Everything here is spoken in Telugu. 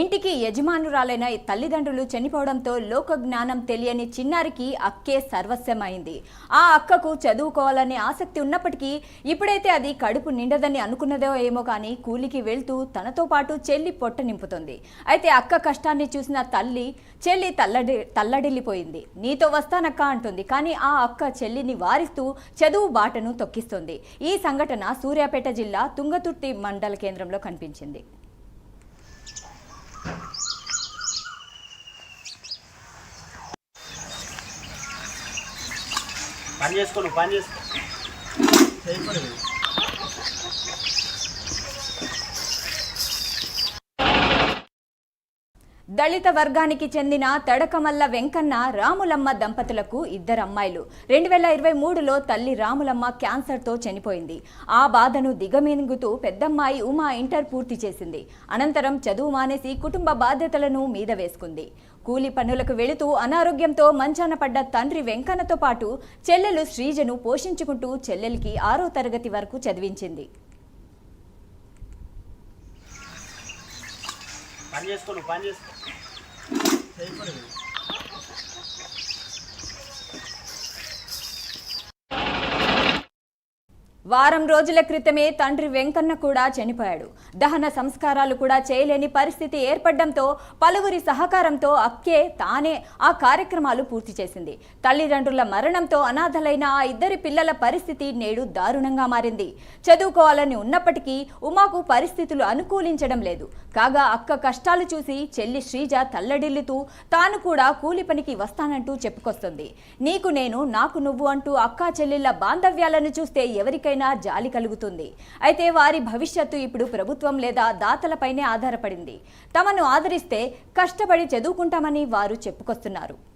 ఇంటికి యజమానురాలైన తల్లిదండ్రులు చనిపోవడంతో లోక జ్ఞానం తెలియని చిన్నారికి అక్కే సర్వస్వమైంది ఆ అక్కకు చదువుకోవాలనే ఆసక్తి ఉన్నప్పటికీ ఇప్పుడైతే అది కడుపు నిండదని అనుకున్నదో ఏమో కానీ కూలికి వెళ్తూ తనతో పాటు చెల్లి పొట్ట నింపుతుంది. అయితే అక్క కష్టాన్ని చూసిన తల్లి చెల్లి తల్లడి తల్లడిల్లిపోయింది. నీతో వస్తానక్క అంటుంది. కానీ ఆ అక్క చెల్లిని వారిస్తూ చదువు బాటను తొక్కిస్తుంది. ఈ సంఘటన సూర్యాపేట జిల్లా తుంగతుర్తి మండల కేంద్రంలో కనిపించింది. పని చేసుకో నువ్వు పని చేసుకో. దళిత వర్గానికి చెందిన తడకమల్ల వెంకన్న రాములమ్మ దంపతులకు ఇద్దరు అమ్మాయిలు. రెండు వేల ఇరవై మూడులో తల్లి రాములమ్మ క్యాన్సర్తో చనిపోయింది. ఆ బాధను దిగమింగుతూ పెద్దమ్మాయి ఉమా ఇంటర్ పూర్తి చేసింది. అనంతరం చదువు మానేసి కుటుంబ బాధ్యతలను మీద వేసుకుంది. కూలి పనులకు వెళుతూ అనారోగ్యంతో మంచాన పడ్డ తండ్రి వెంకన్నతో పాటు చెల్లెలు శ్రీజను పోషించుకుంటూ చెల్లెలికి ఆరో తరగతి వరకు చదివించింది. పని చేసుకో నువ్వు పని చేసుకో. వారం రోజుల క్రితమే తండ్రి వెంకన్న కూడా చనిపోయాడు. దహన సంస్కారాలు కూడా చేయలేని పరిస్థితి ఏర్పడడంతో పలువురి సహకారంతో అక్కే తానే ఆ కార్యక్రమాలు పూర్తి చేసింది. తల్లిదండ్రుల మరణంతో అనాథలైన ఆ ఇద్దరి పిల్లల పరిస్థితి నేడు దారుణంగా మారింది. చదువుకోవాలని ఉన్నప్పటికీ ఉమాకు పరిస్థితులు అనుకూలించడం లేదు. కాగా అక్క కష్టాలు చూసి చెల్లి శ్రీజ తల్లడిల్లుతూ తాను కూడా కూలి పనికి వస్తానంటూ చెప్పుకొస్తుంది. నీకు నేను నాకు నువ్వు అంటూ అక్కా చెల్లెళ్ళ బాంధవ్యాలను చూస్తే ఎవరికైనా జాలి కలుగుతుంది. అయితే వారి భవిష్యత్తు ఇప్పుడు ప్రభుత్వం లేదా దాతలపైనే ఆధారపడింది. తమను ఆదరిస్తే కష్టపడి చదువుకుంటామని వారు చెప్పుకొస్తున్నారు.